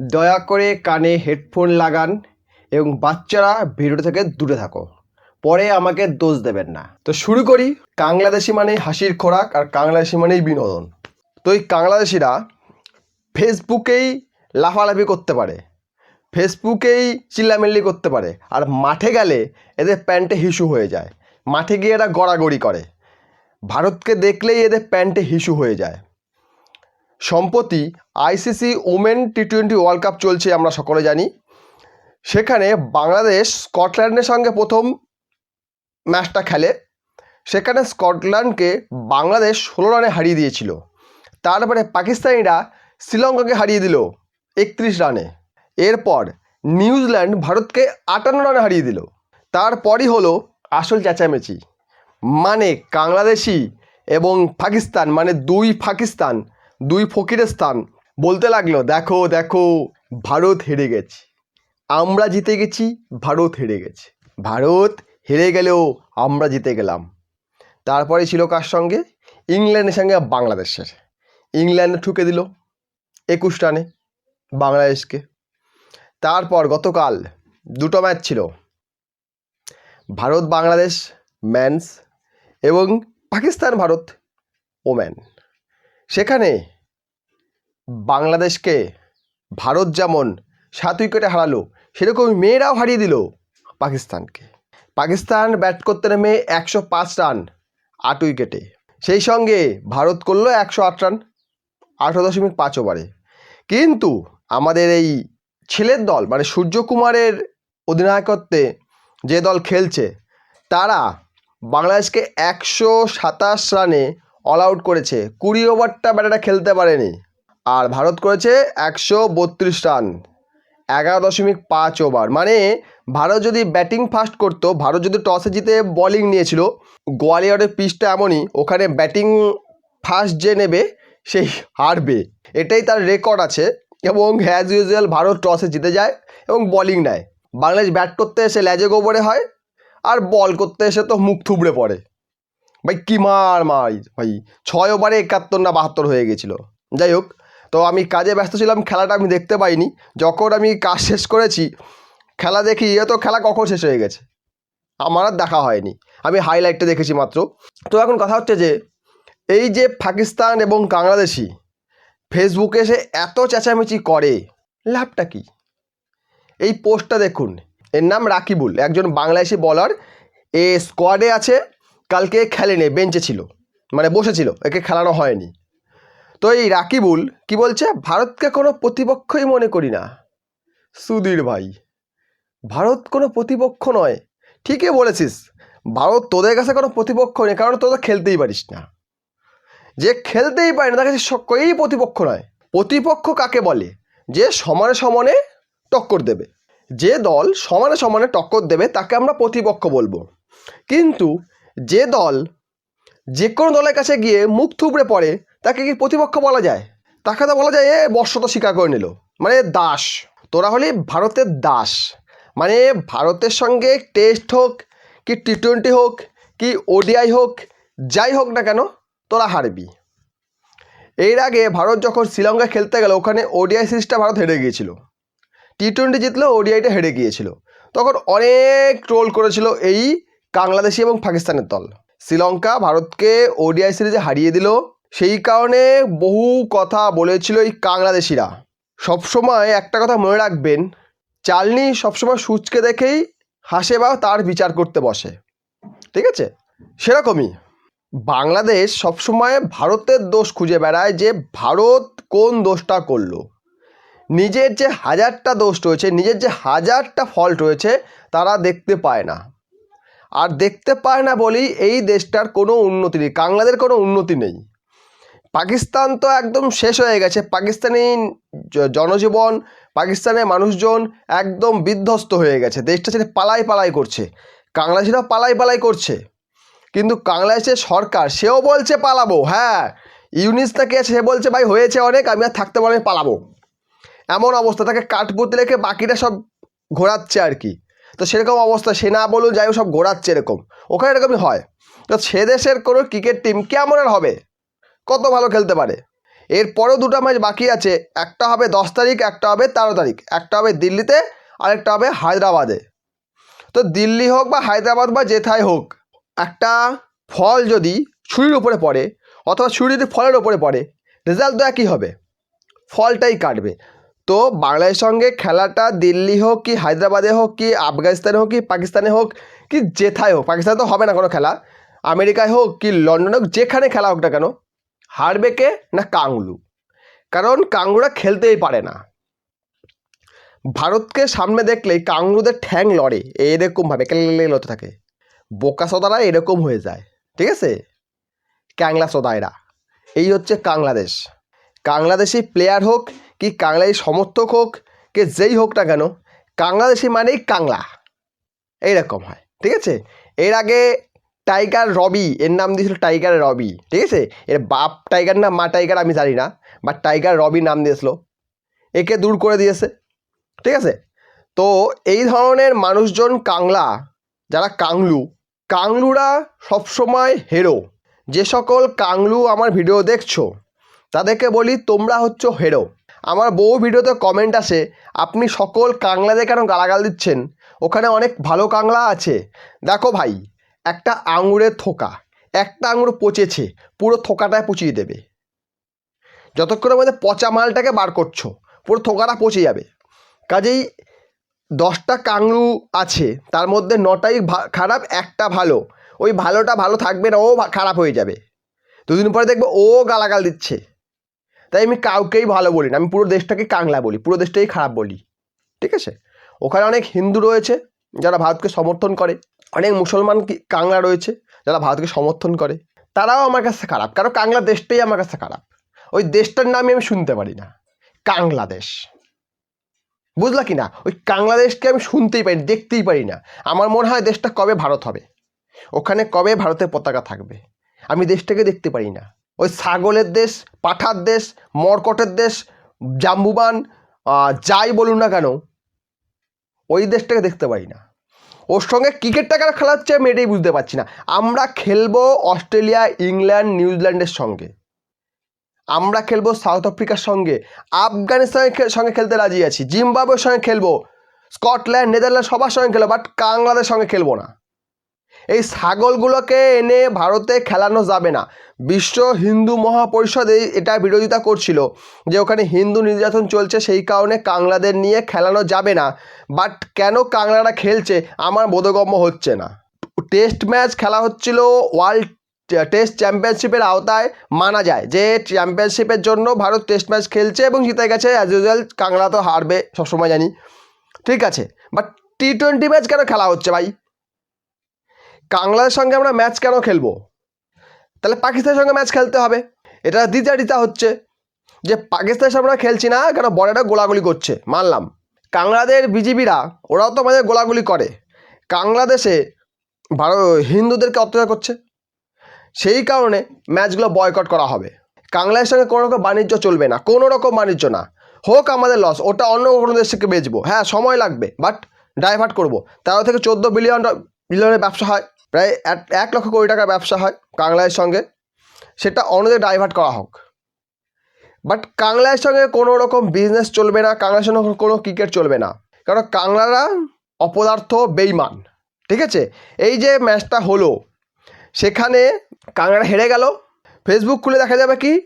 দয়া করে কানে হেডফোন লাগান এবং বাচ্চারা ভিডিও থেকে দূরে থাকো। পরে আমাকে দোষ দেবেন না। তো শুরু করি। বাংলাদেশি মানেই হাসির খোরাক আর বাংলাদেশি মানেই বিনোদন। তো এই বাংলাদেশিরা ফেসবুকেই লাফালাফি করতে পারে। ফেসবুকেই চিল্লামিল্লি করতে পারে। আর মাঠে গেলে এদের প্যান্টে হিসু হয়ে যায়। মাঠে গিয়ে এরা গড়াগড়ি করে। ভারতকে দেখলেই এদের প্যান্টে হিসু হয়ে যায়। সম্প্রতি ICC women T twenty world cup চলছে, আমরা সকলে জানি। সেখানে বাংলাদেশ স্কটল্যান্ডের সঙ্গে প্রথম ম্যাচটা খেলে। সেখানে স্কটল্যান্ডকে বাংলাদেশ ষোলো রানে হারিয়ে দিয়েছিল। তারপরে পাকিস্তানিরা শ্রীলঙ্কাকে হারিয়ে দিল একত্রিশ রানে। এরপর নিউজিল্যান্ড ভারতকে আটান্ন রানে হারিয়ে দিল। তারপরই হলো আসল চেঁচামেচি। মানে বাংলাদেশি এবং পাকিস্তান মানে দুই পাকিস্তান দুই ফকিরের স্থান। বলতে লাগল, দেখো দেখো, ভারত হেরে গেছে। আমরা জিতে গেছি, ভারত হেরে গেছে। ভারত হেরে গেলেও আমরা জিতে গেলাম। তারপরে ছিল কার সঙ্গে? ইংল্যান্ডের সঙ্গে বাংলাদেশের। ইংল্যান্ডে ঠুকে দিল একুশ রানে বাংলাদেশকে। তারপর গতকাল দুটো ম্যাচ ছিল। ভারত, বাংলাদেশ, ম্যানস এবং পাকিস্তান, ভারত, ওম্যান। সেখানে বাংলাদেশকে ভারত যেমন সাত উইকেটে হারালো সেরকম মেয়েরাও হারিয়ে দিল পাকিস্তানকে। পাকিস্তান ব্যাট করতে নেমে একশো পাঁচ রান আট উইকেটে। সেই সঙ্গে ভারত করল একশো আট রান, আঠারো দশমিক পাঁচ ওভারে। কিন্তু আমাদের এই ছেলের দল মানে সূর্যকুমারের অধিনায়কত্বে যে দল খেলছে, তারা বাংলাদেশকে একশো সাতাশ রানে অল আউট করেছে। কুড়ি ওভারটা ব্যাটাটা খেলতে পারেনি। আর ভারত করেছে একশো বত্রিশ রান এগারো দশমিক পাঁচ ওভার মানে ভারত যদি ব্যাটিং ফার্স্ট করতো, ভারত যদি টসে জিতে বোলিং নিয়েছিল, গোয়ালিয়রের পিচটা এমনই, ওখানে ব্যাটিং ফার্স্ট যে নেবে, সেই হারবে। এটাই তার রেকর্ড আছে এবং অ্যাজ ইউজুয়াল ভারত টসে জিতে যায় এবং বোলিং নেয়। বাংলাদেশ ব্যাট করতে এসে ল্যাজে গোবরে হয়, আর বল করতে এসে তো মুখ থুবড়ে পড়ে। ভাই, কি মার মার, ভাই। ছয় ওভারে একাত্তর না বাহাত্তর হয়ে গেছিল। যাই হোক, তো আমি কাজে ব্যস্ত ছিলাম, খেলাটা আমি দেখতে পাইনি। যখন আমি কাজ শেষ করেছি, খেলা দেখি, এ তো খেলা কখন শেষ হয়ে গেছে? আমার আর দেখা হয়নি। আমি হাইলাইটটা দেখেছি মাত্র। তো এখন কথা হচ্ছে যে, এই যে পাকিস্তান এবং বাংলাদেশি ফেসবুকে এসে এত চেঁচামেচি করে, লাভটা কি? এই পোস্টটা দেখুন। এর নাম রাকিবুল, একজন বাংলাদেশি বলার এ স্কোয়াডে আছে কালকে খেলেনি, বেঞ্চে ছিল। মানে বসেছিল, একে খেলানো হয়নি। তো এই রাকিবুল কি বলছে? ভারতকে কোনো প্রতিপক্ষই মনে করি না। সুধীর ভাই, ভারত কোনো প্রতিপক্ষ নয়। ঠিকই বলেছিস, ভারত তোদের কাছে কোনো প্রতিপক্ষ নেই, কারণ তোদের খেলতেই পারিস না। যে খেলতেই পারে না, তার কাছে কেউই প্রতিপক্ষ নয়। প্রতিপক্ষ কাকে বলে? যে সমানে সমানে টক্কর দেবে। যে দল সমানে সমানে টক্কর দেবে, তাকে আমরা প্রতিপক্ষ বলব। কিন্তু যে দল যে কোনো দলের কাছে গিয়ে মুখ থুবড়ে পড়ে, তাকে কি প্রতিপক্ষ বলা যায়? তাকে তো বলা যায়, এ বর্ষত স্বীকার করে নিল। মানে দাস। তোরা হলি ভারতের দাস। মানে ভারতের সঙ্গে টেস্ট হোক, কি টি টোয়েন্টি হোক, কি ওডিআই হোক, যাই হোক না কেন, তোরা হারবি। এর আগে ভারত যখন শ্রীলঙ্কা খেলতে গেল, ওখানে ওডিআই সিরিজটা ভারত হেরে গিয়েছিল। টি টোয়েন্টি জিতলো ওডিআইটা হেরে গিয়েছিল। তখন অনেক ট্রোল করেছিল এই বাংলাদেশি এবং পাকিস্তানের দল। শ্রীলঙ্কা ভারতকে ওডিআই সিরিজে হারিয়ে দিল। সেই কারণে বহু কথা বলেছিল এই কাংলাদেশিরা। সবসময় একটা কথা মনে রাখবেন, চালনি সবসময় সূচকে দেখেই হাসে বা তার বিচার করতে বসে। ঠিক আছে? সেরকমই। বাংলাদেশ সবসময় ভারতের দোষ খুঁজে বেড়ায় যে ভারত কোন দোষটা করল। নিজের যে হাজারটা দোষ রয়েছে, নিজের যে হাজারটা ফল্ট রয়েছে, তারা দেখতে পায় না। আর দেখতে পায় না বলেই এই দেশটার কোনো উন্নতি নেই কাংলাদের কোনো উন্নতি নেই। পাকিস্তান তো একদম শেষ হয়ে গেছে, পাকিস্তানি জনজীবন, পাকিস্তানের মানুষজন একদম বিধ্বস্ত হয়ে গেছে, দেশটা ছেড়ে পালাই পালাই করছে, বাংলাদেশিরাও পালাই পালাই করছে, কিন্তু বাংলাদেশের সরকার সেও বলছে পালাবো হ্যাঁ ইউনিস নাকি সে বলছে, ভাই, হয়েছে অনেক, আমি আর থাকতে পারব পালাবো। এমন অবস্থা, তাকে কাঠপুতলি রেখে বাকিটা সব ঘোরাচ্ছে আর কি। তো সেরকম অবস্থা সেনা বলুন যাই সব ঘোরাচ্ছে এরকম। ওখানে এরকমই হয়। তো সে দেশের কোনো ক্রিকেট টিম কেমন আর হবে? কত ভালো খেলতে পারে? এরপরেও দুটো ম্যাচ বাকি আছে। একটা হবে দশ তারিখ, একটা হবে তেরো তারিখ। একটা হবে দিল্লিতে, আরেকটা হবে হায়দ্রাবাদে। তো দিল্লি হোক বা হায়দ্রাবাদ বা যেথায় হোক, একটা ফল যদি ছুরির উপরে পড়ে, অথবা ছুরি যদি ফলের ওপরে পড়ে রেজাল্ট তো একই হবে। ফলটাই কাটবে। তো বাংলাদেশের সঙ্গে খেলাটা দিল্লি হোক কি হায়দ্রাবাদে হোক কি আফগানিস্তানে হোক কি পাকিস্তানে হোক কি যেথায় হোক, পাকিস্তানে তো হবে না কোনো খেলা। আমেরিকায় হোক কি লন্ডনে হোক, যেখানে খেলা হোক না কেন, হারবে কে না কাংলু। কারণ কাংলুরা খেলতেই পারে না। ভারতকে সামনে দেখলেই কাংলুদের ঠ্যাং লড়ে এরকমভাবে লড়তে থাকে। বোকা সদারা এরকম হয়ে যায়, ঠিক আছে? ক্যাংলা সদায়রা, এই হচ্ছে বাংলাদেশ বাংলাদেশি প্লেয়ার হোক কি কাংলাদেশি সমর্থক হোক, কে যেই হোক না কেন বাংলাদেশি মানেই কাংলা। এইরকম হয়, ঠিক আছে? এর আগে টাইগার রবি, এর নাম দিয়েছিল টাইগার রবি, ঠিক আছে? এর বাপ টাইগার না মা টাইগার আমি জানি না বা টাইগার রবি নাম দিয়েছিল। একে দূর করে দিয়েছে, ঠিক আছে? তো এই ধরনের মানুষজন কাংলা, যারা কাংলু, কাংলুরা সবসময় হেরো যে সকল কাংলু আমার ভিডিও দেখছ, তাদেরকে বলি তোমরা হচ্ছ হেরো আমার বহু ভিডিওতে কমেন্ট আসে, আপনি সকল কাংলাদের কেন গালাগাল দিচ্ছেন? ওখানে অনেক ভালো কাংলা আছে। দেখো ভাই, একটা আঙুরের থোকা, একটা আঙুর পচেছে, পুরো থোকাটায় পচিয়ে দেবে। যতক্ষণের মধ্যে পচা মালটাকে বার করছ, পুরো থোকাটা পচে যাবে। কাজেই দশটা কাংলু আছে, তার মধ্যে নটাই খারাপ, একটা ভালো। ওই ভালোটা ভালো থাকবে না, ও খারাপ হয়ে যাবে। দুদিন পরে দেখবে ও গালাগাল দিচ্ছে। তাই আমি কাউকেই ভালো বলি না, আমি পুরো দেশটাকে কাংলা বলি, পুরো দেশটাই খারাপ বলি, ঠিক আছে? ওখানে অনেক হিন্দু রয়েছে যারা ভারতকে সমর্থন করে, অনেক মুসলমান কাংলা রয়েছে যারা ভারতকে সমর্থন করে, তারাও আমার কাছে খারাপ, কারণ কাংলা দেশটাই আমার কাছে খারাপ, ওই দেশটার নামই আমি শুনতে পারি না, কাংলাদেশ, বুঝলা কি না ওই বাংলাদেশকে আমি শুনতেই পারি, দেখতেই পারি না, আমার মনে হয় দেশটা কবে ভারত হবে, ওখানে কবে ভারতের পতাকা থাকবে, আমি দেশটাকে দেখতে পারি না। ওই ছাগলের দেশ, পাঠার দেশ, মরকটের দেশ, জাম্বুবান যাই বলুন না কেন, ওই দেশটাকে দেখতে পাই না। ওর সঙ্গে ক্রিকেটটা কেন খেলা হচ্ছে আমি এটাই বুঝতে পারছি না। আমরা খেলব অস্ট্রেলিয়া, ইংল্যান্ড, নিউজিল্যান্ডের সঙ্গে। আমরা খেলব সাউথ আফ্রিকার সঙ্গে। আফগানিস্তানের সঙ্গে খেলতে রাজি আছি। জিম্বাবুয়ের সঙ্গে খেলব। স্কটল্যান্ড, নেদারল্যান্ড সবার সঙ্গে খেলব, বাট কাংলাদের সঙ্গে খেলব না। এই ছাগলগুলোকে এনে ভারতে খেলানো যাবে না। বিশ্ব হিন্দু মহাপরিষদ এই এটা বিরোধিতা করছিল যে ওখানে হিন্দু নির্যাতন চলছে, সেই কারণে কাংলাদের নিয়ে খেলানো যাবে না। বাট কেন কাংলারা খেলছে আমার বোধগম্য হচ্ছে না। টেস্ট ম্যাচ খেলা হচ্ছিল ওয়ার্ল্ড টেস্ট চ্যাম্পিয়নশিপের আওতায় মানা যায়, যে চ্যাম্পিয়নশিপের জন্য ভারত টেস্ট ম্যাচ খেলছে এবং জিতে গেছে। অ্যাজ ইউজুয়াল কাংলা তো হারবে, সবসময় জানি। ঠিক আছে বাট টি টোয়েন্টি ম্যাচ কেন খেলা হচ্ছে ভাই? কাংলার সঙ্গে আমরা ম্যাচ কেন খেলব? তাহলে পাকিস্তানের সঙ্গে ম্যাচ খেলতে হবে। এটা দ্বিচারিতা হচ্ছে যে পাকিস্তানের সঙ্গে আমরা খেলছি না, কেন বড়েরা গোলাগুলি করছে। মানলাম। কাংলাদের বিজিবিরা, ওরাও তো আমাদের গোলাগুলি করে। বাংলাদেশে ভারত, হিন্দুদেরকে অত্যাচার করছে। সেই কারণে ম্যাচগুলো বয়কট করা হবে। কাংলার সঙ্গে কোনো রকম বাণিজ্য চলবে না, কোনো রকম বাণিজ্য না। হোক আমাদের লস ওটা অন্য কোনো দেশ থেকে বেচবো। হ্যাঁ সময় লাগবে বাট ডাইভার্ট করব। তেরো থেকে চোদ্দ বিলিয়ন বিলিয়নের ব্যবসা হয়, প্রায় এক- লক্ষ কোটি টাকার ব্যবসা হয় কাংলার সঙ্গে। সেটা অন্যদের ডাইভার্ট করা হোক। বাট কাংলার সঙ্গে কোনো রকম বিজনেস চলবে না কাংলার সঙ্গে কোনো ক্রিকেট চলবে না। কারণ কাংলারা অপদার্থ, বেইমান। ঠিক আছে? এই যে ম্যাচটা হলো, সেখানে কাংড়া হেরে গেল। ফেসবুক খুলে দেখা যাবে কি?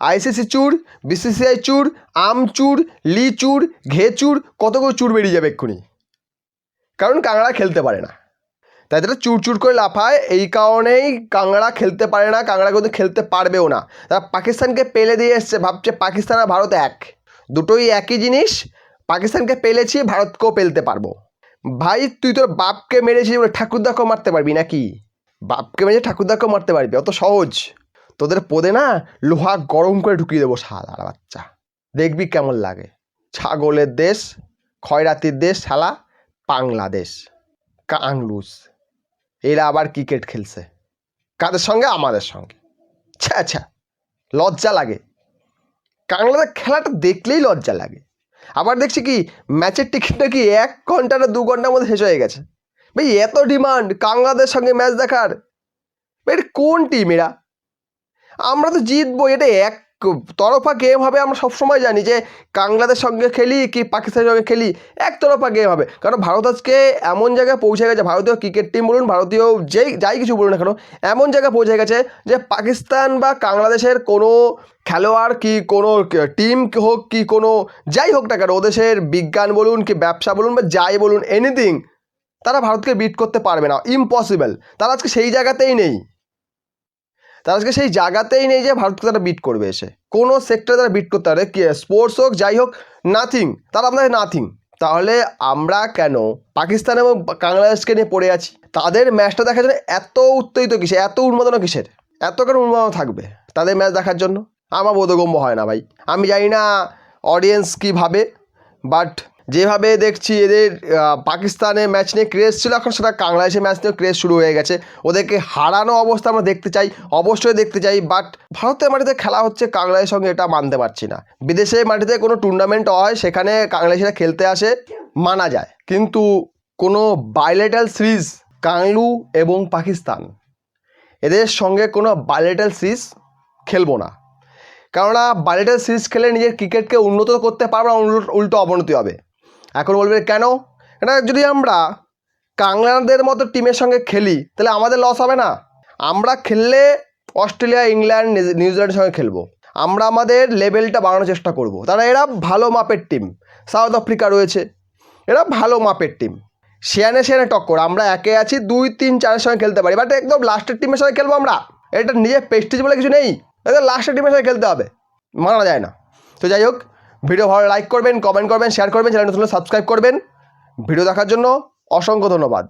আইসিসি চুর বিসিসিআই চুর, আম চুর, লি চুর, ঘে চুর, কতগুলো চুর বেরিয়ে যাবে এক্ষুনি। কারণ কাংড়া খেলতে পারে না। তাই তারা চুর চুর করে লাফায়। এই কারণেই কাংড়া খেলতে পারে না কাংড়া কিন্তু খেলতে পারবেও না। তারা পাকিস্তানকে পেলে দিয়ে এসছে, ভাবছে পাকিস্তান আর ভারত এক। দুটোই একই জিনিস, পাকিস্তানকে পেলেছি, ভারতকেও পেলতে পারব। ভাই, তুই তোর বাপকে মেরেছিস বলে ঠাকুরদাকেও মারতে পারবি নাকি? বাপকে মেরে ঠাকুরদাকেও মারতে পারবি, অত সহজ। তোদের পদে না লোহা গরম করে ঢুকিয়ে দেবো শালার বাচ্চা। দেখবি কেমন লাগে। ছাগলের দেশ, খয়রাতির দেশ, শালা বাংলাদেশ। কাংলুস। এরা আবার ক্রিকেট খেলছে। কাদের সঙ্গে? আমাদের সঙ্গে। ছ্যা ছ্যা লজ্জা লাগে। কাংলাদের খেলাটা দেখলেই লজ্জা লাগে। আবার দেখছি কি, ম্যাচের টিকিট নাকি এক ঘণ্টা না দু ঘণ্টার মধ্যে শেষ হয়ে গেছে। ভাই, এত ডিমান্ড কাংলাদের সঙ্গে ম্যাচ দেখার। এটা কোন টিম এরা? আমরা তো জিতবো, এটা এক তরফা গেম হবে, আমরা সবসময় জানি যে কাংলাদের সঙ্গে খেলি কি পাকিস্তানের সঙ্গে খেলি, একতরফা গেম হবে। কারণ ভারত আজকে এমন জায়গায় পৌঁছে গেছে, ভারতীয় ক্রিকেট টিম বলুন, ভারতীয় যেই, যাই কিছু বলুন না কেন, এমন জায়গায় পৌঁছে গেছে যে পাকিস্তান বা বাংলাদেশের কোনো খেলোয়াড় কি, কোনো টিম হোক কি, কোনো যাই হোক না কেন ওদেশের বিজ্ঞান বলুন কি ব্যবসা বলুন বা যাই বলুন এনিথিং তারা ভারতকে বিট করতে পারবে না ইম্পসিবল তারা আজকে সেই জায়গাতেই নেই। তারা আজকে সেই জায়গাতেই নেই যে ভারতকে তারা বিট করবে এসে। কোনো সেক্টরে তারা বিট করতে পারে। স্পোর্টস হোক, যাই হোক নাথিং তারা আপনাদের নাথিং তাহলে আমরা কেন পাকিস্তান এবং বাংলাদেশকে নিয়ে পড়ে আছি? তাদের ম্যাচটা দেখার জন্য এত উত্তেজিত কিসে এত উন্মাদনা কিসের? এত কেন উন্মাদনা থাকবে তাদের ম্যাচ দেখার জন্য? আমার বোধগম্য হয় না ভাই। আমি জানি না অডিয়েন্স কী ভাবে বাট যেভাবে দেখছি এদের পাকিস্তানে ম্যাচ নিয়ে ক্রেজ ছিল, এখন সেটা বাংলাদেশের ম্যাচ নিয়েও ক্রেজ শুরু হয়ে গেছে। ওদেরকে হারানো অবস্থা আমরা দেখতে চাই, অবশ্যই দেখতে চাই বাট ভারতের মাটিতে খেলা হচ্ছে বাংলাদেশের সঙ্গে, এটা মানতে পারছি না। বিদেশের মাটিতে কোনো টুর্নামেন্ট হয়, সেখানে বাংলাদেশিরা খেলতে আসে, মানা যায়। কিন্তু কোনো বাইলেটাল সিরিজ কাংলু এবং পাকিস্তান, এদের সঙ্গে কোনো বাইলেটাল সিরিজ খেলব না। কেননা বাইলেটাল সিরিজ খেলে নিজের ক্রিকেটকে উন্নত করতে পারব না উল্টো অবনতি হবে। এখন বলবে কেন? এটা যদি আমরা কাংলাদের মতো টিমের সঙ্গে খেলি, তাহলে আমাদের লস হবে না। আমরা খেললে অস্ট্রেলিয়া, ইংল্যান্ড নিউজিল্যান্ডের সঙ্গে খেলব। আমরা আমাদের লেভেলটা বাড়ানোর চেষ্টা করব। তারা এরা ভালো মাপের টিম সাউথ আফ্রিকা রয়েছে। এরা ভালো মাপের টিম সেয়ানে সেয়ানে টক্কর। আমরা একে আছি, দুই, তিন, চারের সঙ্গে খেলতে পারি। বাট একদম লাস্টের টিমের সঙ্গে খেলব আমরা। এটা নিজের প্রেস্টিজ বলে কিছু নেই। এটা লাস্টের টিমের সঙ্গে খেলতে হবে। মানা যায় না। তো যাই হোক ভিডিও ভালো লাইক করবেন কমেন্ট করবেন শেয়ার করবেন চ্যানেল নতুন সাবস্ক্রাইব করবেন। ভিডিও দেখার জন্য অসংখ্য ধন্যবাদ।